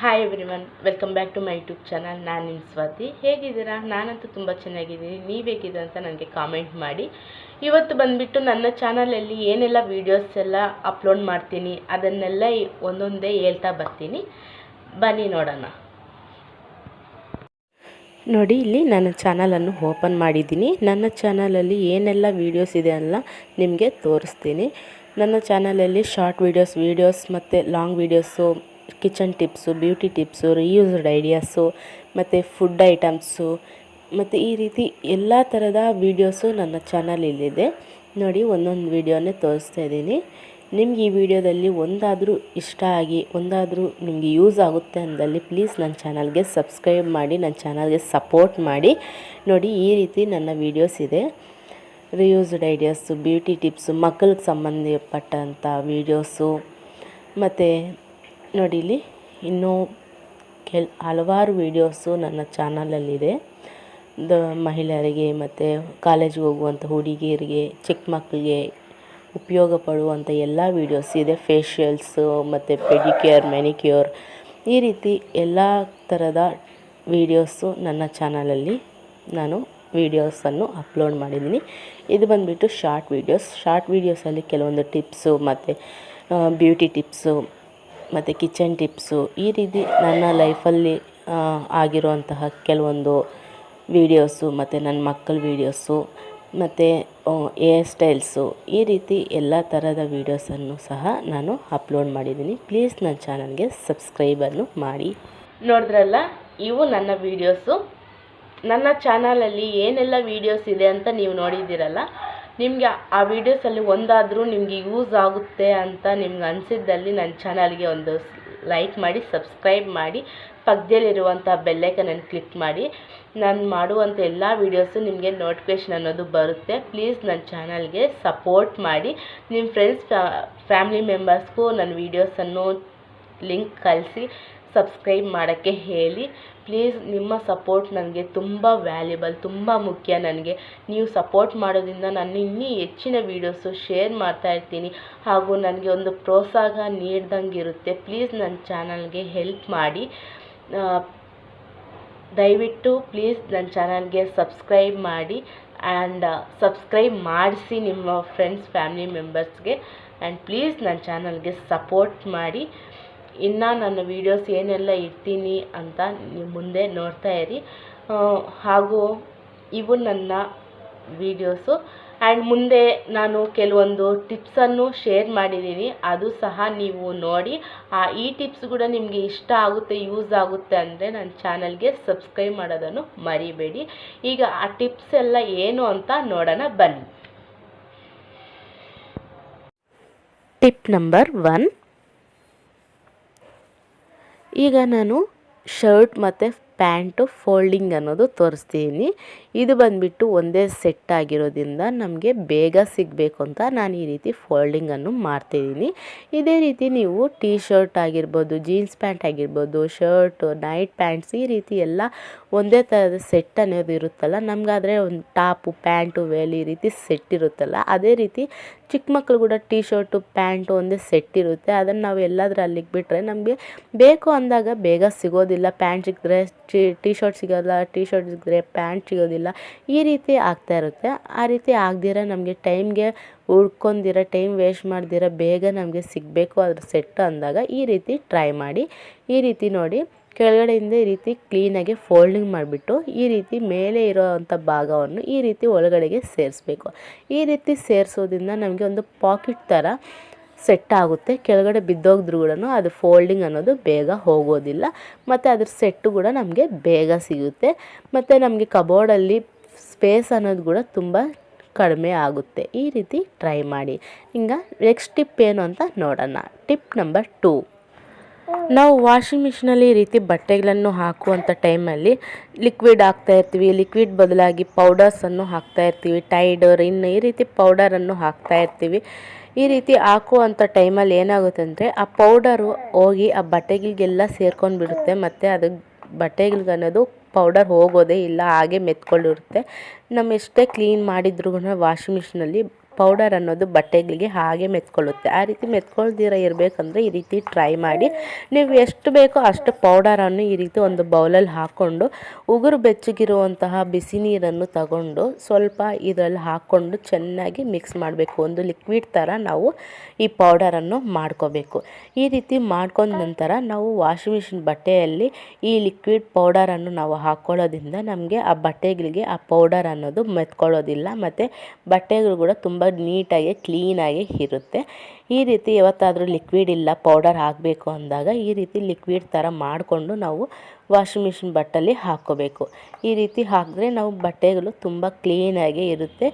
Hi everyone welcome back to my YouTube channel ನಾನು ನಿಮ್ಮ ಸ್ವಾತಿ. ಹೇಗಿದ್ದೀರಾ? ನಾನಂತೂ ತುಂಬ ಚೆನ್ನಾಗಿದ್ದೀನಿ. ನೀವು ಹೇಗಿದ್ದೀರ ಅಂತ ನನಗೆ ಕಾಮೆಂಟ್ ಮಾಡಿ. ಇವತ್ತು ಬಂದುಬಿಟ್ಟು ನನ್ನ ಚಾನಲಲ್ಲಿ ಏನೆಲ್ಲ ವೀಡಿಯೋಸ್ ಎಲ್ಲ ಅಪ್ಲೋಡ್ ಮಾಡ್ತೀನಿ, ಅದನ್ನೆಲ್ಲ ಒಂದೊಂದೇ ಹೇಳ್ತಾ ಬರ್ತೀನಿ. ಬನ್ನಿ ನೋಡೋಣ. ನೋಡಿ, ಇಲ್ಲಿ ನನ್ನ ಚಾನಲನ್ನು ಓಪನ್ ಮಾಡಿದ್ದೀನಿ. ನನ್ನ ಚಾನಲಲ್ಲಿ ಏನೆಲ್ಲ ವೀಡಿಯೋಸ್ ಇದೆ ಅಲ್ಲ ನಿಮಗೆ ತೋರಿಸ್ತೀನಿ. ನನ್ನ ಚಾನಲಲ್ಲಿ ಶಾರ್ಟ್ ವೀಡಿಯೋಸ್ ವೀಡಿಯೋಸ್ ಮತ್ತು long videos kitchen tips, beauty tips, reused ideas, ಮತ್ತು ಫುಡ್ ಐಟಮ್ಸು, ಮತ್ತು ಈ ರೀತಿ ಎಲ್ಲ ಥರದ ವೀಡಿಯೋಸು ನನ್ನ ಚಾನಲಲ್ಲಿದೆ. ನೋಡಿ, ಒಂದೊಂದು ವೀಡಿಯೋನೇ ತೋರಿಸ್ತಾ ಇದ್ದೀನಿ. ನಿಮ್ಗೆ ಈ ವಿಡಿಯೋದಲ್ಲಿ ಒಂದಾದರೂ ಇಷ್ಟ ಆಗಿ, ಒಂದಾದರೂ ನಿಮಗೆ ಯೂಸ್ ಆಗುತ್ತೆ ಅಂದಲ್ಲಿ ಪ್ಲೀಸ್ ನನ್ನ ಚಾನಲ್ಗೆ ಸಬ್ಸ್ಕ್ರೈಬ್ ಮಾಡಿ, ನನ್ನ ಚಾನಲ್ಗೆ ಸಪೋರ್ಟ್ ಮಾಡಿ. ನೋಡಿ, ಈ ರೀತಿ ನನ್ನ ವೀಡಿಯೋಸ್ ಇದೆ. ರಿಯೂಸ್ಡ್ ಐಡಿಯಾಸು, ಬ್ಯೂಟಿ ಟಿಪ್ಸು ಮಕ್ಕಳಿಗೆ ಸಂಬಂಧಪಟ್ಟಂಥ ವೀಡಿಯೋಸು, ಮತ್ತು ನೋಡಿ ಇಲ್ಲಿ ಇನ್ನೂ ಕೆಲ, ಹಲವಾರು ವೀಡಿಯೋಸು ನನ್ನ ಚಾನಲಲ್ಲಿದೆ. ದ, ಮಹಿಳೆಯರಿಗೆ ಮತ್ತು ಕಾಲೇಜ್ಗೆ ಹೋಗುವಂಥ ಹುಡುಗಿಯರಿಗೆ, ಚಿಕ್ಕ ಮಕ್ಕಳಿಗೆ ಉಪಯೋಗ ಪಡುವಂಥ ಎಲ್ಲ ವೀಡಿಯೋಸ್ ಇದೆ. ಫೇಶಿಯಲ್ಸು ಮತ್ತು ಪೆಡಿಕ್ಯೂರ್, ಮೆನಿಕ್ಯೂರ್, ಈ ರೀತಿ ಎಲ್ಲ ಥರದ ವೀಡಿಯೋಸು ನನ್ನ ಚಾನಲಲ್ಲಿ ನಾನು ವೀಡಿಯೋಸನ್ನು ಅಪ್ಲೋಡ್ ಮಾಡಿದ್ದೀನಿ. ಇದು ಬಂದುಬಿಟ್ಟು ಶಾರ್ಟ್ ವೀಡಿಯೋಸ್. ಶಾರ್ಟ್ ವೀಡಿಯೋಸಲ್ಲಿ ಕೆಲವೊಂದು ಟಿಪ್ಸು, ಮತ್ತು ಬ್ಯೂಟಿ ಟಿಪ್ಸು ಮತ್ತು ಕಿಚನ್ ಟಿಪ್ಸು ಈ ರೀತಿ ನನ್ನ ಲೈಫಲ್ಲಿ ಆಗಿರುವಂತಹ ಕೆಲವೊಂದು ವೀಡಿಯೋಸು ಮತ್ತು ನನ್ನ ಮಕ್ಕಳ ವೀಡಿಯೋಸು ಮತ್ತು ಏರ್ ಸ್ಟೈಲ್ಸು ಈ ರೀತಿ ಎಲ್ಲ ಥರದ ವೀಡಿಯೋಸನ್ನು ಸಹ ನಾನು ಅಪ್ಲೋಡ್ ಮಾಡಿದ್ದೀನಿ. ಪ್ಲೀಸ್ ನನ್ನ ಚಾನಲ್ಗೆ ಸಬ್ಸ್ಕ್ರೈಬನ್ನು ಮಾಡಿ. ನೋಡಿದ್ರಲ್ಲ, ಇವು ನನ್ನ ವೀಡಿಯೋಸು. ನನ್ನ ಚಾನಲಲ್ಲಿ ಏನೆಲ್ಲ ವೀಡಿಯೋಸ್ ಇದೆ ಅಂತ ನೀವು ನೋಡಿದ್ದೀರಲ್ಲ ನಿಮಗೆ ಆ ವೀಡಿಯೋಸಲ್ಲಿ ಒಂದಾದರೂ ನಿಮಗೆ ಯೂಸ್ ಆಗುತ್ತೆ ಅಂತ ನಿಮ್ಗೆ ಅನಿಸಿದ್ದಲ್ಲಿ ನನ್ನ ಚಾನಲ್ಗೆ ಒಂದು ಲೈಕ್ ಮಾಡಿ ಸಬ್ಸ್ಕ್ರೈಬ್ ಮಾಡಿ ಪಕ್ಕದಲ್ಲಿರುವಂಥ ಬೆಲ್ಲೈಕನನ್ನು ಕ್ಲಿಕ್ ಮಾಡಿ. ನಾನು ಮಾಡುವಂಥ ಎಲ್ಲ ವೀಡಿಯೋಸು ನಿಮಗೆ ನೋಟಿಫಿಕೇಷನ್ ಅನ್ನೋದು ಬರುತ್ತೆ. ಪ್ಲೀಸ್ ನನ್ನ ಚಾನಲ್ಗೆ ಸಪೋರ್ಟ್ ಮಾಡಿ. ನಿಮ್ಮ ಫ್ರೆಂಡ್ಸ್ ಫ್ಯಾಮಿಲಿ ಮೆಂಬರ್ಸ್ಗೂ ನನ್ನ ವೀಡಿಯೋಸನ್ನು ಲಿಂಕ್ ಕಳಿಸಿ. ಸಬ್ಸ್ಕ್ರೈಬ್ ಮಾಡೋಕ್ಕೆ ಹೇಳಿ. ಪ್ಲೀಸ್ ನಿಮ್ಮ ಸಪೋರ್ಟ್ ನನಗೆ ತುಂಬ ವ್ಯಾಲ್ಯೂಬಲ್ ತುಂಬ ಮುಖ್ಯ ನನಗೆ. ನೀವು ಸಪೋರ್ಟ್ ಮಾಡೋದ್ರಿಂದ ನಾನು ಇನ್ನೂ ಹೆಚ್ಚಿನ ವೀಡಿಯೋಸು ಶೇರ್ ಮಾಡ್ತಾ ಇರ್ತೀನಿ. ಹಾಗೂ ನನಗೆ ಒಂದು ಪ್ರೋತ್ಸಾಹ ನೀಡ್ದಂಗೆ ಇರುತ್ತೆ. ಪ್ಲೀಸ್ ನನ್ನ ಚಾನಲ್ಗೆ ಹೆಲ್ಪ್ ಮಾಡಿ. ದಯವಿಟ್ಟು ಪ್ಲೀಸ್ ನನ್ನ ಚಾನಲ್ಗೆ ಸಬ್ಸ್ಕ್ರೈಬ್ ಮಾಡಿ. ಆ್ಯಂಡ್ ಸಬ್ಸ್ಕ್ರೈಬ್ ಮಾಡಿಸಿ ನಿಮ್ಮ ಫ್ರೆಂಡ್ಸ್ ಫ್ಯಾಮಿಲಿ ಮೆಂಬರ್ಸ್ಗೆ ಆ್ಯಂಡ್ ಪ್ಲೀಸ್ ನನ್ನ ಚಾನಲ್ಗೆ ಸಪೋರ್ಟ್ ಮಾಡಿ. ಇನ್ನು ನನ್ನ ವೀಡಿಯೋಸ್ ಏನೆಲ್ಲ ಇಡ್ತೀನಿ ಅಂತ ನೀವು ಮುಂದೆ ನೋಡ್ತಾ ಇರಿ. ಹಾಗೂ ಇವು ನನ್ನ ವೀಡಿಯೋಸು ಆ್ಯಂಡ್ ಮುಂದೆ ನಾನು ಕೆಲವೊಂದು ಟಿಪ್ಸನ್ನು ಶೇರ್ ಮಾಡಿದ್ದೀನಿ ಅದು ಸಹ ನೀವು ನೋಡಿ. ಆ, ಈ ಟಿಪ್ಸ್ ಕೂಡ ನಿಮಗೆ ಇಷ್ಟ ಆಗುತ್ತೆ ಯೂಸ್ ಆಗುತ್ತೆ ಅಂದರೆ ನನ್ನ ಚಾನಲ್ಗೆ ಸಬ್ಸ್ಕ್ರೈಬ್ ಮಾಡೋದನ್ನು ಮರಿಬೇಡಿ. ಈಗ ಆ ಟಿಪ್ಸ್ ಎಲ್ಲ ಏನು ಅಂತ ನೋಡೋಣ, ಬನ್ನಿ. ಟಿಪ್ ನಂಬರ್ ಒನ್ ಈಗ ನಾನು ಶರ್ಟ್ ಮತ್ತು ಪ್ಯಾಂಟು ಫೋಲ್ಡಿಂಗ್ ಅನ್ನೋದು ತೋರಿಸ್ತೀನಿ. ಇದು ಬಂದುಬಿಟ್ಟು ಒಂದೇ ಸೆಟ್ ಆಗಿರೋದ್ರಿಂದ ನಮಗೆ ಬೇಗ ಸಿಗಬೇಕು ಅಂತ ನಾನು ಈ ರೀತಿ ಫೋಲ್ಡಿಂಗನ್ನು ಮಾಡ್ತಿದ್ದೀನಿ. ಇದೇ ರೀತಿ ನೀವು ಟೀ ಶರ್ಟ್ ಆಗಿರ್ಬೋದು ಜೀನ್ಸ್ ಪ್ಯಾಂಟ್ ಆಗಿರ್ಬೋದು ಶರ್ಟು ನೈಟ್ ಪ್ಯಾಂಟ್ಸ್ ಈ ರೀತಿ ಎಲ್ಲ ಒಂದೇ ಥರದ ಸೆಟ್ ಅನ್ನೋದು ಇರುತ್ತಲ್ಲ, ನಮಗಾದರೆ ಒಂದು ಟಾಪು ಪ್ಯಾಂಟು ವೇಲ್ ಈ ರೀತಿ ಸೆಟ್ ಇರುತ್ತಲ್ಲ. ಅದೇ ರೀತಿ ಚಿಕ್ಕ ಮಕ್ಕಳು ಕೂಡ ಟೀ ಶರ್ಟು ಪ್ಯಾಂಟು ಒಂದೇ ಸೆಟ್ ಇರುತ್ತೆ. ಅದನ್ನು ನಾವು ಎಲ್ಲಾದರೂ ಅಲ್ಲಿಗೆ ಬಿಟ್ಟರೆ ನಮಗೆ ಬೇಕು ಅಂದಾಗ ಬೇಗ ಸಿಗೋದಿಲ್ಲ. ಪ್ಯಾಂಟ್ ಸಿಕ್ಕಿದ್ರೆ ಟಿ ಶರ್ಟ್ ಸಿಗೋಲ್ಲ ಟೀ ಶರ್ಟ್ ಸಿಕ್ಕಿದ್ರೆ ಪ್ಯಾಂಟ್ ಸಿಗೋದಿಲ್ಲ. ಈ ರೀತಿ ಆಗ್ತಾ ಇರುತ್ತೆ. ಆ ರೀತಿ ಆಗದಿರ ನಮಗೆ ಟೈಮ್ಗೆ ಉಳ್ಕೊಂಡಿರೋ ಟೈಮ್ ವೇಸ್ಟ್ ಮಾಡ್ದಿರ ಬೇಗ ನಮಗೆ ಸಿಗಬೇಕು ಅದ್ರ ಸೆಟ್ ಅಂದಾಗ ಈ ರೀತಿ ಟ್ರೈ ಮಾಡಿ. ಈ ರೀತಿ ನೋಡಿ. ಕೆಳಗಡೆಯಿಂದ ಈ ರೀತಿ ಕ್ಲೀನಾಗಿ ಫೋಲ್ಡಿಂಗ್ ಮಾಡಿಬಿಟ್ಟು, ಈ ರೀತಿ ಮೇಲೆ ಇರೋವಂಥ ಭಾಗವನ್ನು ಈ ರೀತಿ ಒಳಗಡೆಗೆ ಸೇರಿಸ್ಬೇಕು. ಈ ರೀತಿ ಸೇರಿಸೋದ್ರಿಂದ ನಮಗೆ ಒಂದು ಪಾಕೆಟ್ ಥರ ಸೆಟ್ ಆಗುತ್ತೆ. ಕೆಳಗಡೆ ಬಿದ್ದೋಗಿದ್ರು ಕೂಡ ಅದು ಫೋಲ್ಡಿಂಗ್ ಅನ್ನೋದು ಬೇಗ ಹೋಗೋದಿಲ್ಲ. ಮತ್ತು ಅದ್ರ ಸೆಟ್ಟು ಕೂಡ ನಮಗೆ ಬೇಗ ಸಿಗುತ್ತೆ. ಮತ್ತು ನಮಗೆ ಕಬೋರ್ಡಲ್ಲಿ ಸ್ಪೇಸ್ ಅನ್ನೋದು ಕೂಡ ತುಂಬ ಕಡಿಮೆ ಆಗುತ್ತೆ. ಈ ರೀತಿ ಟ್ರೈ ಮಾಡಿ. ಈಗ ನೆಕ್ಸ್ಟ್ ಟಿಪ್ ಏನು ಅಂತ ನೋಡೋಣ. ಟಿಪ್ ನಂಬರ್ ಟೂ ನಾವು ವಾಷಿಂಗ್ ಮಿಷಿನಲ್ಲಿ ಈ ರೀತಿ ಬಟ್ಟೆಗಳನ್ನು ಹಾಕುವಂಥ ಟೈಮಲ್ಲಿ ಲಿಕ್ವಿಡ್ ಹಾಕ್ತಾ ಇರ್ತೀವಿ, ಲಿಕ್ವಿಡ್ ಬದಲಾಗಿ ಪೌಡರ್ಸನ್ನು ಹಾಕ್ತಾ ಇರ್ತೀವಿ, ಟೈಡ್, ರಿನ್ ಈ ರೀತಿ ಪೌಡರನ್ನು ಹಾಕ್ತಾ ಇರ್ತೀವಿ. ಈ ರೀತಿ ಹಾಕುವಂಥ ಟೈಮಲ್ಲಿ ಏನಾಗುತ್ತೆ ಅಂದರೆ ಆ ಪೌಡರು ಹೋಗಿ ಆ ಬಟ್ಟೆಗಳಿಗೆಲ್ಲ ಸೇರ್ಕೊಂಡು ಬಿಡುತ್ತೆ ಮತ್ತು ಅದು ಬಟ್ಟೆಗಳಿಗನ್ನೋದು ಪೌಡರ್ ಹೋಗೋದೇ ಇಲ್ಲ, ಹಾಗೆ ಮೆತ್ಕೊಂಡಿರುತ್ತೆ. ನಮ್ಮ ಎಷ್ಟೇ ಕ್ಲೀನ್ ಮಾಡಿದ್ರು ವಾಷಿಂಗ್ ಮಿಷಿನಲ್ಲಿ ಪೌಡರ್ ಅನ್ನೋದು ಬಟ್ಟೆಗಳಿಗೆ ಹಾಗೆ ಮೆತ್ಕೊಳ್ಳುತ್ತೆ. ಆ ರೀತಿ ಮೆತ್ಕೊಳ್ದಿರ ಇರಬೇಕಂದ್ರೆ ಈ ರೀತಿ ಟ್ರೈ ಮಾಡಿ. ನೀವು ಎಷ್ಟು ಬೇಕೋ ಅಷ್ಟು ಪೌಡರನ್ನು ಈ ರೀತಿ ಒಂದು ಬೌಲಲ್ಲಿ ಹಾಕ್ಕೊಂಡು ಉಗುರು ಬೆಚ್ಚಗಿರುವಂತಹ ಬಿಸಿ ನೀರನ್ನು ತಗೊಂಡು ಸ್ವಲ್ಪ ಇದರಲ್ಲಿ ಹಾಕ್ಕೊಂಡು ಚೆನ್ನಾಗಿ ಮಿಕ್ಸ್ ಮಾಡಬೇಕು. ಒಂದು ಲಿಕ್ವಿಡ್ ಥರ ನಾವು ಈ ಪೌಡರನ್ನು ಮಾಡ್ಕೋಬೇಕು. ಈ ರೀತಿ ಮಾಡ್ಕೊಂಡ ನಂತರ ನಾವು ವಾಷಿಂಗ್ ಮಿಷಿನ್ ಬಟ್ಟೆಯಲ್ಲಿ ಈ ಲಿಕ್ವಿಡ್ ಪೌಡರನ್ನು ನಾವು ಹಾಕ್ಕೊಳ್ಳೋದ್ರಿಂದ ನಮಗೆ ಆ ಬಟ್ಟೆಗಳಿಗೆ ಆ ಪೌಡರ್ ಅನ್ನೋದು ಮೆತ್ಕೊಳ್ಳೋದಿಲ್ಲ. ಮತ್ತು ಬಟ್ಟೆಗಳು ಕೂಡ ತುಂಬ ನೀಟಾಗಿ, ಕ್ಲೀನಾಗಿ ಇರುತ್ತೆ. ಈ ರೀತಿ ಯಾವತ್ತಾದರೂ ಲಿಕ್ವಿಡ್ ಇಲ್ಲ, ಪೌಡರ್ ಹಾಕಬೇಕು ಅಂದಾಗ ಈ ರೀತಿ ಲಿಕ್ವಿಡ್ ಥರ ಮಾಡಿಕೊಂಡು ನಾವು ವಾಷಿಂಗ್ ಮಿಷಿನ್ ಬಟ್ಟಲ್ಲಿ ಹಾಕ್ಕೋಬೇಕು. ಈ ರೀತಿ ಹಾಕಿದ್ರೆ ನಾವು ಬಟ್ಟೆಗಳು ತುಂಬ ಕ್ಲೀನಾಗಿ ಇರುತ್ತೆ.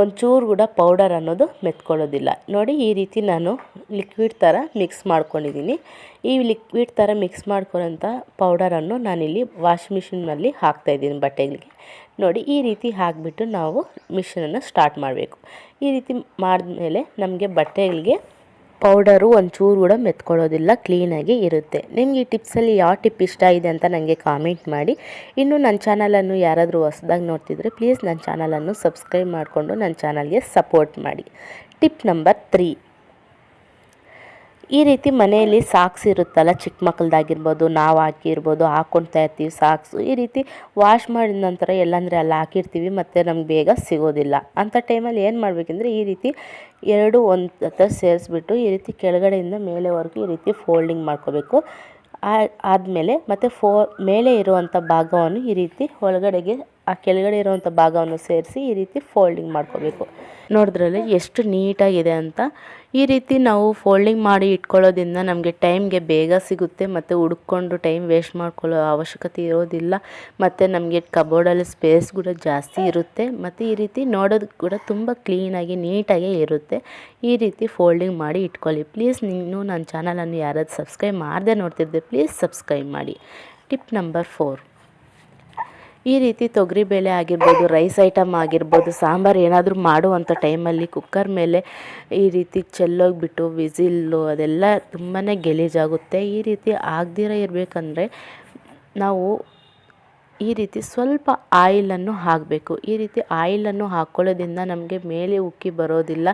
ಒಂಚೂರು ಕೂಡ ಪೌಡರ್ ಅನ್ನೋದು ಮೆತ್ಕೊಳ್ಳೋದಿಲ್ಲ. ನೋಡಿ ಈ ರೀತಿ ನಾನು ಲಿಕ್ವಿಡ್ ಥರ ಮಿಕ್ಸ್ ಮಾಡ್ಕೊಂಡಿದ್ದೀನಿ. ಈ ಲಿಕ್ವಿಡ್ ಥರ ಮಿಕ್ಸ್ ಮಾಡ್ಕೊಳ್ಳೋಂಥ ಪೌಡರನ್ನು ನಾನಿಲ್ಲಿ ವಾಷಿಂಗ್ ಮಿಷಿನ್ನಲ್ಲಿ ಹಾಕ್ತಾಯಿದ್ದೀನಿ ಬಟ್ಟೆಗಳಿಗೆ. ನೋಡಿ, ಈ ರೀತಿ ಹಾಕಿಬಿಟ್ಟು ನಾವು ಮಿಷಿನನ್ನು ಸ್ಟಾರ್ಟ್ ಮಾಡಬೇಕು. ಈ ರೀತಿ ಮಾಡಿದ್ಮೇಲೆ ನಮಗೆ ಬಟ್ಟೆಗಳಿಗೆ ಪೌಡರು ಒಂಚೂರು ಕೂಡ ಮೆತ್ಕೊಳ್ಳೋದಿಲ್ಲ ಕ್ಲೀನಾಗಿ ಇರುತ್ತೆ. ನಿಮಗೆ ಈ ಟಿಪ್ಸಲ್ಲಿ ಯಾವ ಟಿಪ್ ಇಷ್ಟ ಇದೆ ಅಂತ ನನಗೆ ಕಾಮೆಂಟ್ ಮಾಡಿ. ಇನ್ನು ನನ್ನ ಚಾನಲನ್ನು ಯಾರಾದರೂ ಹೊಸ್ದಾಗಿ ನೋಡ್ತಿದ್ರೆ ಪ್ಲೀಸ್ ನನ್ನ ಚಾನಲನ್ನು ಸಬ್ಸ್ಕ್ರೈಬ್ ಮಾಡಿಕೊಂಡು ನನ್ನ ಚಾನಲ್ಗೆ ಸಪೋರ್ಟ್ ಮಾಡಿ. ಟಿಪ್ ನಂಬರ್ ತ್ರೀ ಈ ರೀತಿ ಮನೆಯಲ್ಲಿ ಸಾಕ್ಸ್ ಇರುತ್ತಲ್ಲ, ಚಿಕ್ಕ ಮಕ್ಕಳದಾಗಿರ್ಬೋದು ನಾವು ಹಾಕಿರ್ಬೋದು ಹಾಕ್ಕೊಳ್ತಾ ಇರ್ತೀವಿ ಸಾಕ್ಸು. ಈ ರೀತಿ ವಾಶ್ ಮಾಡಿದ ನಂತರ ಎಲ್ಲಂದರೆ ಅಲ್ಲಿ ಹಾಕಿರ್ತೀವಿ, ಮತ್ತು ನಮ್ಗೆ ಬೇಗ ಸಿಗೋದಿಲ್ಲ. ಅಂಥ ಟೈಮಲ್ಲಿ ಏನು ಮಾಡಬೇಕಂದ್ರೆ ಈ ರೀತಿ ಎರಡು ಒಂದು ಹತ್ರ ಸೇರಿಸ್ಬಿಟ್ಟು ಈ ರೀತಿ ಕೆಳಗಡೆಯಿಂದ ಮೇಲೆವರೆಗೂ ಈ ರೀತಿ ಫೋಲ್ಡಿಂಗ್ ಮಾಡ್ಕೋಬೇಕು. ಆದಮೇಲೆ ಮತ್ತು ಫೋ, ಮೇಲೆ ಇರುವಂಥ ಭಾಗವನ್ನು ಈ ರೀತಿ ಒಳಗಡೆಗೆ, ಆ ಕೆಳಗಡೆ ಇರುವಂಥ ಭಾಗವನ್ನು ಸೇರಿಸಿ ಈ ರೀತಿ ಫೋಲ್ಡಿಂಗ್ ಮಾಡ್ಕೋಬೇಕು. ನೋಡಿದ್ರಲ್ಲಿ ಎಷ್ಟು ನೀಟಾಗಿದೆ ಅಂತ ಈ ರೀತಿ ನಾವು ಫೋಲ್ಡಿಂಗ್ ಮಾಡಿ ಇಟ್ಕೊಳ್ಳೋದ್ರಿಂದ ನಮಗೆ ಟೈಮ್ಗೆ ಬೇಗ ಸಿಗುತ್ತೆ ಮತ್ತು ಹುಡುಕೊಂಡು ಟೈಮ್ ವೇಸ್ಟ್ ಮಾಡ್ಕೊಳ್ಳೋ ಅವಶ್ಯಕತೆ ಇರೋದಿಲ್ಲ. ಮತ್ತು ನಮಗೆ ಕಬೋರ್ಡಲ್ಲಿ ಸ್ಪೇಸ್ ಕೂಡ ಜಾಸ್ತಿ ಇರುತ್ತೆ. ಮತ್ತು ಈ ರೀತಿ ನೋಡೋದಕ್ಕೆ ಕೂಡ ತುಂಬ ಕ್ಲೀನಾಗಿ ನೀಟಾಗಿ ಇರುತ್ತೆ. ಈ ರೀತಿ ಫೋಲ್ಡಿಂಗ್ ಮಾಡಿ ಇಟ್ಕೊಳ್ಳಿ. ಪ್ಲೀಸ್ ನೀನು ನನ್ನ ಚಾನಲನ್ನು ಯಾರಾದ್ರು ಸಬ್ಸ್ಕ್ರೈಬ್ ಮಾಡದೆ ನೋಡ್ತಿದ್ದೆ ಪ್ಲೀಸ್ ಸಬ್ಸ್ಕ್ರೈಬ್ ಮಾಡಿ. ಟಿಪ್ ನಂಬರ್ ಫೋರ್ ಈ ರೀತಿ ತೊಗರಿಬೇಳೆ ಆಗಿರ್ಬೋದು ರೈಸ್ ಐಟಮ್ ಆಗಿರ್ಬೋದು, ಸಾಂಬಾರು ಏನಾದರೂ ಮಾಡುವಂಥ ಟೈಮಲ್ಲಿ ಕುಕ್ಕರ್ ಮೇಲೆ ಈ ರೀತಿ ಚೆಲ್ಲೋಗ್ಬಿಟ್ಟು ವಿಸಿಲ್ಲು ಅದೆಲ್ಲ ತುಂಬಾ ಗಲೀಜಾಗುತ್ತೆ. ಈ ರೀತಿ ಆಗದಿರ ಇರಬೇಕಂದ್ರೆ ನಾವು ಈ ರೀತಿ ಸ್ವಲ್ಪ ಆಯಿಲನ್ನು ಹಾಕಬೇಕು. ಈ ರೀತಿ ಆಯಿಲನ್ನು ಹಾಕ್ಕೊಳ್ಳೋದ್ರಿಂದ ನಮಗೆ ಮೇಲೆ ಉಕ್ಕಿ ಬರೋದಿಲ್ಲ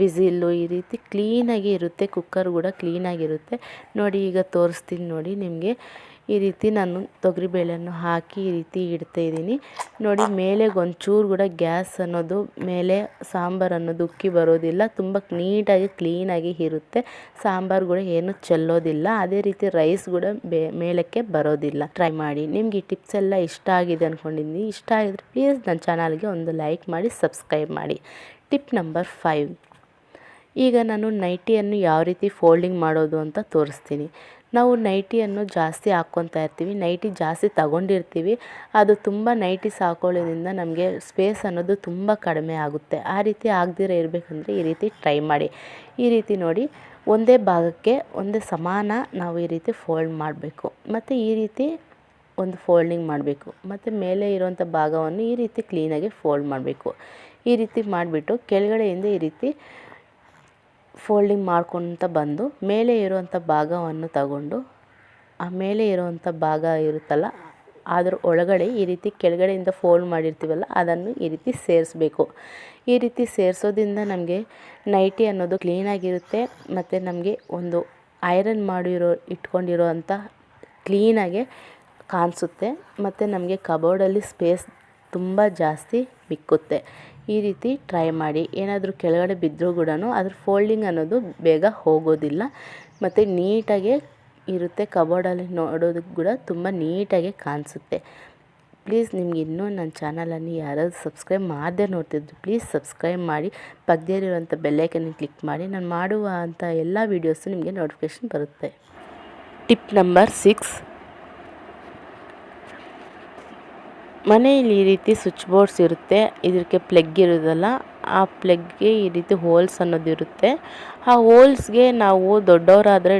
ವಿಸಿಲ್ಲು ಈ ರೀತಿ ಕ್ಲೀನಾಗಿ ಇರುತ್ತೆ ಕುಕ್ಕರ್ ಕೂಡ ಕ್ಲೀನಾಗಿರುತ್ತೆ ನೋಡಿ ಈಗ ತೋರಿಸ್ತೀನಿ ನೋಡಿ ನಿಮಗೆ. ಈ ರೀತಿ ನಾನು ತೊಗರಿಬೇಳೆಯನ್ನು ಹಾಕಿ ಈ ರೀತಿ ಇಡ್ತಾಯಿದ್ದೀನಿ ನೋಡಿ ಮೇಲೆ ಒಂಚೂರು ಕೂಡ ಗ್ಯಾಸ್ ಅನ್ನೋದು, ಮೇಲೆ ಸಾಂಬಾರು ಅನ್ನೋದು ಉಕ್ಕಿ ಬರೋದಿಲ್ಲ. ತುಂಬ ನೀಟಾಗಿ, ಕ್ಲೀನಾಗಿ ಇರುತ್ತೆ. ಸಾಂಬಾರು ಕೂಡ ಏನು ಚೆಲ್ಲೋದಿಲ್ಲ. ಅದೇ ರೀತಿ ರೈಸ್ ಕೂಡ ಮೇಲಕ್ಕೆ ಬರೋದಿಲ್ಲ. ಟ್ರೈ ಮಾಡಿ. ನಿಮ್ಗೆ ಈ ಟಿಪ್ಸ್ ಎಲ್ಲ ಇಷ್ಟ ಆಗಿದೆ ಅಂದ್ಕೊಂಡಿದ್ದೀನಿ ಇಷ್ಟ ಆಗಿದ್ರೆ ಪ್ಲೀಸ್ ನನ್ನ ಚಾನಲ್ಗೆ ಒಂದು ಲೈಕ್ ಮಾಡಿ ಸಬ್ಸ್ಕ್ರೈಬ್ ಮಾಡಿ. ಟಿಪ್ ನಂಬರ್ ಫೈವ್ ಈಗ ನಾನು ನೈಟಿಯನ್ನು ಯಾವ ರೀತಿ ಫೋಲ್ಡಿಂಗ್ ಮಾಡೋದು ಅಂತ ತೋರಿಸ್ತೀನಿ. ನಾವು ನೈಟಿಯನ್ನು ಜಾಸ್ತಿ ಹಾಕ್ಕೊತಾ ಇರ್ತೀವಿ. ನೈಟಿ ಜಾಸ್ತಿ ತಗೊಂಡಿರ್ತೀವಿ. ಅದು ತುಂಬ ನೈಟೀಸ್ ಹಾಕೊಳ್ಳೋದ್ರಿಂದ ನಮಗೆ ಸ್ಪೇಸ್ ಅನ್ನೋದು ತುಂಬ ಕಡಿಮೆ ಆಗುತ್ತೆ. ಆ ರೀತಿ ಆಗದಿರ ಇರಬೇಕಂದ್ರೆ ಈ ರೀತಿ ಟ್ರೈ ಮಾಡಿ. ಈ ರೀತಿ ನೋಡಿ ಒಂದೇ ಭಾಗಕ್ಕೆ ಒಂದೇ ಸಮಾನ ನಾವು ಈ ರೀತಿ ಫೋಲ್ಡ್ ಮಾಡಬೇಕು. ಮತ್ತು ಈ ರೀತಿ ಒಂದು ಫೋಲ್ಡಿಂಗ್ ಮಾಡಬೇಕು. ಮತ್ತು ಮೇಲೆ ಇರುವಂಥ ಭಾಗವನ್ನು ಈ ರೀತಿ ಕ್ಲೀನಾಗಿ ಫೋಲ್ಡ್ ಮಾಡಬೇಕು. ಈ ರೀತಿ ಮಾಡಿಬಿಟ್ಟು ಕೆಳಗಡೆಯಿಂದ ಈ ರೀತಿ ಫೋಲ್ಡಿಂಗ್ ಮಾಡ್ಕೊತ ಬಂದು ಮೇಲೆ ಇರುವಂಥ ಭಾಗವನ್ನು ತಗೊಂಡು, ಆ ಮೇಲೆ ಇರುವಂಥ ಭಾಗ ಇರುತ್ತಲ್ಲ, ಅದ್ರ ಒಳಗಡೆ ಈ ರೀತಿ ಕೆಳಗಡೆಯಿಂದ ಫೋಲ್ಡ್ ಮಾಡಿರ್ತೀವಲ್ಲ, ಅದನ್ನು ಈ ರೀತಿ ಸೇರಿಸ್ಬೇಕು. ಈ ರೀತಿ ಸೇರಿಸೋದ್ರಿಂದ ನಮಗೆ ನೈಟಿ ಅನ್ನೋದು ಕ್ಲೀನಾಗಿರುತ್ತೆ ಮತ್ತು ನಮಗೆ ಒಂದು ಐರನ್ ಮಾಡಿರೋ ಇಟ್ಕೊಂಡಿರೋ ಅಂಥ ಕ್ಲೀನಾಗೆ ಕಾಣಿಸುತ್ತೆ, ಮತ್ತು ನಮಗೆ ಕಬೋರ್ಡಲ್ಲಿ ಸ್ಪೇಸ್ ತುಂಬ ಜಾಸ್ತಿ ಮಿಕ್ಕುತ್ತೆ ಈ ರೀತಿ ಟ್ರೈ ಮಾಡಿ. ಏನಾದರೂ ಕೆಳಗಡೆ ಬಿದ್ದರೂ ಕೂಡ ಅದ್ರ ಫೋಲ್ಡಿಂಗ್ ಅನ್ನೋದು ಬೇಗ ಹೋಗೋದಿಲ್ಲ. ಮತ್ತು ನೀಟಾಗೆ ಇರುತ್ತೆ ಕಬೋರ್ಡಲ್ಲಿ ನೋಡೋದಕ್ಕೆ ಕೂಡ ತುಂಬ ನೀಟಾಗೆ ಕಾಣಿಸುತ್ತೆ. ಪ್ಲೀಸ್ ನಿಮ್ಗೆ ಇನ್ನೂ ನನ್ನ ಚಾನಲನ್ನು ಯಾರಾದರೂ ಸಬ್ಸ್ಕ್ರೈಬ್ ಮಾಡದೆ ನೋಡ್ತಿದ್ರು ಪ್ಲೀಸ್ ಸಬ್ಸ್ಕ್ರೈಬ್ ಮಾಡಿ. ಪಕ್ಕದಲ್ಲಿರುವಂಥ ಬೆಲ್ಲೈಕನ್ನು ಕ್ಲಿಕ್ ಮಾಡಿ. ನಾನು ಮಾಡುವಂಥ ಎಲ್ಲ ವೀಡಿಯೋಸು ನಿಮಗೆ ನೋಟಿಫಿಕೇಷನ್ ಬರುತ್ತೆ. ಟಿಪ್ ನಂಬರ್ ಸಿಕ್ಸ್ ಮನೆಯಲ್ಲಿ ಈ ರೀತಿ ಸ್ವಿಚ್ ಬೋರ್ಡ್ಸ್ ಇರುತ್ತೆ ಇದಕ್ಕೆ ಪ್ಲಗ್ ಇರೋದಲ್ಲ ಆ ಪ್ಲಗ್ಗೆ ಈ ರೀತಿ ಹೋಲ್ಸ್ ಅನ್ನೋದು ಇರುತ್ತೆ. ಆ ಹೋಲ್ಸ್ಗೆ ನಾವು ದೊಡ್ಡವರಾದರೆ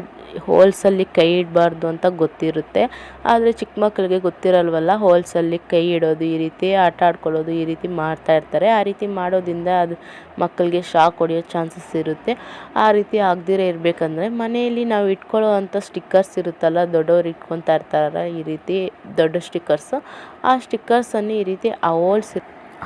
ಹೋಲ್ಸಲ್ಲಿ ಕೈ ಇಡಬಾರ್ದು ಅಂತ ಗೊತ್ತಿರುತ್ತೆ. ಆದರೆ ಚಿಕ್ಕ ಮಕ್ಕಳಿಗೆ ಗೊತ್ತಿರಲ್ವಲ್ಲ, ಹೋಲ್ಸಲ್ಲಿ ಕೈ ಇಡೋದು, ಈ ರೀತಿ ಆಟ ಆಡ್ಕೊಳ್ಳೋದು, ಈ ರೀತಿ ಮಾಡ್ತಾ ಇರ್ತಾರೆ. ಆ ರೀತಿ ಮಾಡೋದ್ರಿಂದ ಅದು ಮಕ್ಕಳಿಗೆ ಶಾಕ್ ಹೊಡೆಯೋ ಚಾನ್ಸಸ್ ಇರುತ್ತೆ. ಆ ರೀತಿ ಆಗದಿರೇ ಇರಬೇಕಂದ್ರೆ ಮನೆಯಲ್ಲಿ ನಾವು ಇಟ್ಕೊಳ್ಳೋ ಅಂಥ ಸ್ಟಿಕ್ಕರ್ಸ್ ಇರುತ್ತಲ್ಲ, ದೊಡ್ಡವ್ರು ಇಟ್ಕೊತಾ ಇರ್ತಾರಲ್ಲ ಈ ರೀತಿ ದೊಡ್ಡ ಸ್ಟಿಕ್ಕರ್ಸು. ಆ ಸ್ಟಿಕ್ಕರ್ಸನ್ನು ಈ ರೀತಿ ಆ ಹೋಲ್ಸ್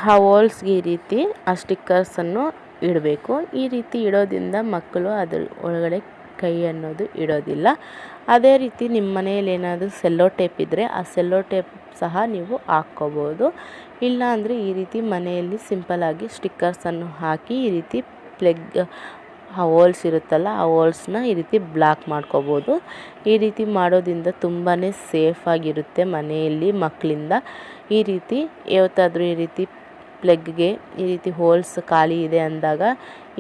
ಆ ಹೋಲ್ಸ್ಗೆ ಈ ರೀತಿ ಆ ಸ್ಟಿಕ್ಕರ್ಸನ್ನು ಇಡಬೇಕು. ಈ ರೀತಿ ಇಡೋದ್ರಿಂದ ಮಕ್ಕಳು ಅದ್ರ ಒಳಗಡೆ ಕೈ ಅನ್ನೋದು ಇಡೋದಿಲ್ಲ. ಅದೇ ರೀತಿ ನಿಮ್ಮ ಮನೆಯಲ್ಲಿ ಏನಾದರೂ ಸೆಲ್ಲೋ ಟೇಪ್ ಇದ್ದರೆ ಆ ಸೆಲ್ಲೋ ಟೇಪ್ ಸಹ ನೀವು ಹಾಕ್ಕೋಬೋದು. ಇಲ್ಲ ಅಂದರೆ ಈ ರೀತಿ ಮನೆಯಲ್ಲಿ ಸಿಂಪಲಾಗಿ ಸ್ಟಿಕ್ಕರ್ಸನ್ನು ಹಾಕಿ ಈ ರೀತಿ ಪ್ಲೆಗ್ ಆ ಹೋಲ್ಸ್ ಇರುತ್ತಲ್ಲ ಆ ಹೋಲ್ಸ್ನ ಈ ರೀತಿ ಬ್ಲಾಕ್ ಮಾಡ್ಕೋಬೋದು. ಈ ರೀತಿ ಮಾಡೋದ್ರಿಂದ ತುಂಬಾ ಸೇಫಾಗಿರುತ್ತೆ ಮನೆಯಲ್ಲಿ ಮಕ್ಕಳಿಂದ. ಈ ರೀತಿ ಯಾವತ್ತಾದರೂ ಈ ರೀತಿ ಪ್ಲೆಗ್ಗೆ ಈ ರೀತಿ ಹೋಲ್ಸ್ ಖಾಲಿ ಇದೆ ಅಂದಾಗ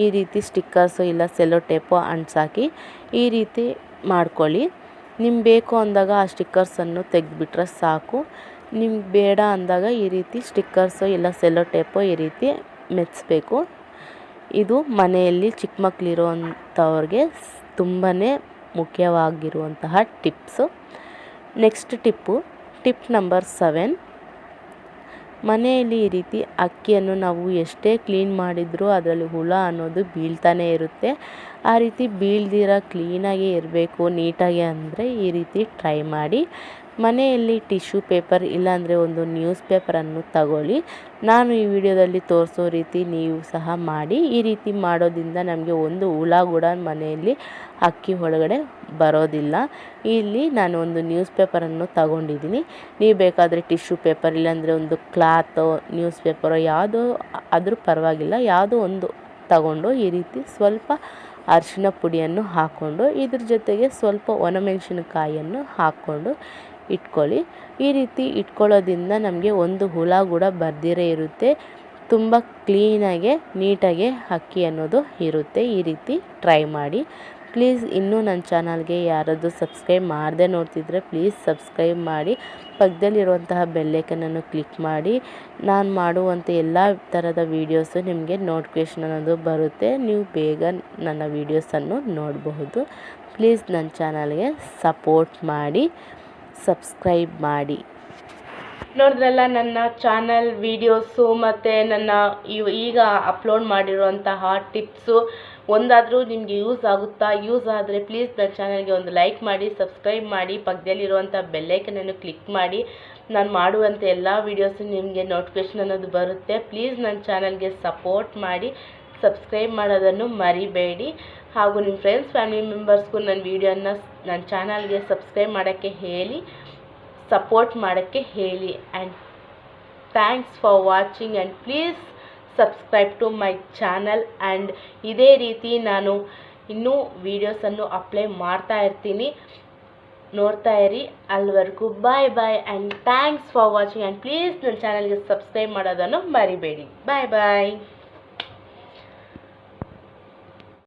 ಈ ರೀತಿ ಸ್ಟಿಕ್ಕರ್ಸು ಇಲ್ಲ ಸೆಲ್ಲೋ ಟೇಪು ಅಂಟ್ಸಾಕಿ ಈ ರೀತಿ ಮಾಡ್ಕೊಳ್ಳಿ. ನಿಮ್ಗೆ ಬೇಕು ಅಂದಾಗ ಆ ಸ್ಟಿಕ್ಕರ್ಸನ್ನು ತೆಗೆದುಬಿಟ್ರೆ ಸಾಕು. ನಿಮ್ಗೆ ಬೇಡ ಅಂದಾಗ ಈ ರೀತಿ ಸ್ಟಿಕ್ಕರ್ಸು ಇಲ್ಲ ಸೆಲ್ಲೋ ಟೇಪು ಈ ರೀತಿ ಮೆಚ್ಚಬೇಕು ಇದು ಮನೆಯಲ್ಲಿ ಚಿಕ್ಕ ಮಕ್ಕಳಿರೋಂಥವ್ರಿಗೆ ತುಂಬಾ ಮುಖ್ಯವಾಗಿರುವಂತಹ tips. Next tip, tip number seven. ಮನೆಯಲ್ಲಿ ಈ ರೀತಿ ಅಕ್ಕಿಯನ್ನು ನಾವು ಎಷ್ಟೇ ಕ್ಲೀನ್ ಮಾಡಿದರೂ ಅದರಲ್ಲಿ ಹುಳ ಅನ್ನೋದು ಬೀಳ್ತಾನೆ ಇರುತ್ತೆ. ಆ ರೀತಿ ಬೀಳ್ದಿರ ಕ್ಲೀನಾಗಿ ಇರಬೇಕು, ನೀಟಾಗಿ ಅಂದರೆ ಈ ರೀತಿ ಟ್ರೈ ಮಾಡಿ. ಮನೆಯಲ್ಲಿ ಟಿಶ್ಯೂ ಪೇಪರ್ ಇಲ್ಲಾಂದರೆ ಒಂದು ನ್ಯೂಸ್ ಪೇಪರನ್ನು ತಗೊಳ್ಳಿ. ನಾನು ಈ ವಿಡಿಯೋದಲ್ಲಿ ತೋರಿಸೋ ರೀತಿ ನೀವು ಸಹ ಮಾಡಿ. ಈ ರೀತಿ ಮಾಡೋದ್ರಿಂದ ನಮಗೆ ಒಂದು ಹುಳ ಕೂಡ ಮನೆಯಲ್ಲಿ ಅಕ್ಕಿ ಒಳಗಡೆ ಬರೋದಿಲ್ಲ. ಇಲ್ಲಿ ನಾನು ಒಂದು ನ್ಯೂಸ್ ಪೇಪರನ್ನು ತಗೊಂಡಿದ್ದೀನಿ. ನೀವು ಬೇಕಾದರೆ ಟಿಶ್ಯೂ ಪೇಪರ್ ಇಲ್ಲಾಂದರೆ ಒಂದು ಕ್ಲಾತು, ನ್ಯೂಸ್ ಪೇಪರೋ, ಯಾವುದೋ ಆದರೂ ಪರವಾಗಿಲ್ಲ. ಯಾವುದೋ ಒಂದು ತಗೊಂಡು ಈ ರೀತಿ ಸ್ವಲ್ಪ ಅರಿಶಿನ ಪುಡಿಯನ್ನು ಹಾಕ್ಕೊಂಡು, ಇದ್ರ ಜೊತೆಗೆ ಸ್ವಲ್ಪ ಒಣಮೆಣಸಿನಕಾಯಿಯನ್ನು ಹಾಕ್ಕೊಂಡು ಇಟ್ಕೊಳ್ಳಿ. ಈ ರೀತಿ ಇಟ್ಕೊಳ್ಳೋದ್ರಿಂದ ನಮಗೆ ಒಂದು ಹುಳ ಕೂಡ ಬರ್ದಿರೇ ಇರುತ್ತೆ. ತುಂಬ ಕ್ಲೀನಾಗೆ, ನೀಟಾಗೆ ಅಕ್ಕಿ ಅನ್ನೋದು ಇರುತ್ತೆ. ಈ ರೀತಿ ಟ್ರೈ ಮಾಡಿ. ಪ್ಲೀಸ್ ಇನ್ನೂ ನನ್ನ ಚಾನಲ್ಗೆ ಯಾರಾದರೂ ಸಬ್ಸ್ಕ್ರೈಬ್ ಮಾಡದೆ ನೋಡ್ತಿದ್ರೆ ಪ್ಲೀಸ್ ಸಬ್ಸ್ಕ್ರೈಬ್ ಮಾಡಿ. ಪಕ್ಕದಲ್ಲಿರುವಂತಹ ಬೆಲ್ಲೈಕನನ್ನು ಕ್ಲಿಕ್ ಮಾಡಿ. ನಾನು ಮಾಡುವಂಥ ಎಲ್ಲ ಥರದ ವೀಡಿಯೋಸು ನಿಮಗೆ ನೋಟಿಫಿಕೇಷನ್ ಅನ್ನೋದು ಬರುತ್ತೆ. ನೀವು ಬೇಗ ನನ್ನ ವೀಡಿಯೋಸನ್ನು ನೋಡಬಹುದು. ಪ್ಲೀಸ್ ನನ್ನ ಚಾನಲ್ಗೆ ಸಪೋರ್ಟ್ ಮಾಡಿ. ಸಬ್ಸ್ಕ್ರೈಬ್ ಮಾಡಿ. ನೋಡಿದ್ರಲ್ಲ, ನನ್ನ ಚಾನಲ್ ವೀಡಿಯೋಸು ಮತ್ತು ನನ್ನ ಈಗ ಅಪ್ಲೋಡ್ ಮಾಡಿರುವಂತಹ ಟಿಪ್ಸು ಒಂದಾದರೂ ನಿಮಗೆ ಯೂಸ್ ಆಗುತ್ತಾ? ಯೂಸ್ ಆದರೆ ಪ್ಲೀಸ್ ನನ್ನ ಚಾನಲ್ಗೆ ಒಂದು ಲೈಕ್ ಮಾಡಿ, ಸಬ್ಸ್ಕ್ರೈಬ್ ಮಾಡಿ ಪಕ್ಕದಲ್ಲಿರುವಂಥ ಬೆಲ್ಲೈಕನನ್ನು ಕ್ಲಿಕ್ ಮಾಡಿ. ನಾನು ಮಾಡುವಂಥ ಎಲ್ಲ ವೀಡಿಯೋಸು ನಿಮಗೆ ನೋಟಿಫಿಕೇಶನ್ ಅನ್ನೋದು ಬರುತ್ತೆ. ಪ್ಲೀಸ್ ನನ್ನ ಚಾನಲ್ಗೆ ಸಪೋರ್ಟ್ ಮಾಡಿ, ಸಬ್ಸ್ಕ್ರೈಬ್ ಮಾಡೋದನ್ನು ಮರಿಬೇಡಿ. ಹಾಗೂ ನಿಮ್ಮ ಫ್ರೆಂಡ್ಸ್ ಫ್ಯಾಮಿಲಿ ಮೆಂಬರ್ಸ್ಗೂ ನನ್ನ ವೀಡಿಯೋನ ನನ್ನ ಚಾನಲ್ಗೆ ಸಬ್ಸ್ಕ್ರೈಬ್ ಮಾಡೋಕ್ಕೆ ಹೇಳಿ ಸಪೋರ್ಟ್ ಮಾಡೋಕ್ಕೆ ಹೇಳಿ and thanks for watching and please subscribe to my channel and ಇದೇ ರೀತಿ ನಾನು ಇನ್ನೂ ವೀಡಿಯೋಸನ್ನು ಅಪ್ಲೈ ಮಾಡ್ತಾ ಇರ್ತೀನಿ. ನೋಡ್ತಾ ಇರಿ. ಅಲ್ಲಿವರೆಗೂ bye bye and thanks for watching and please ನನ್ನ ಚಾನಲ್ಗೆ ಸಬ್ಸ್ಕ್ರೈಬ್ ಮಾಡೋದನ್ನು ಮರಿಬೇಡಿ. ಬಾಯ್ ಬಾಯ್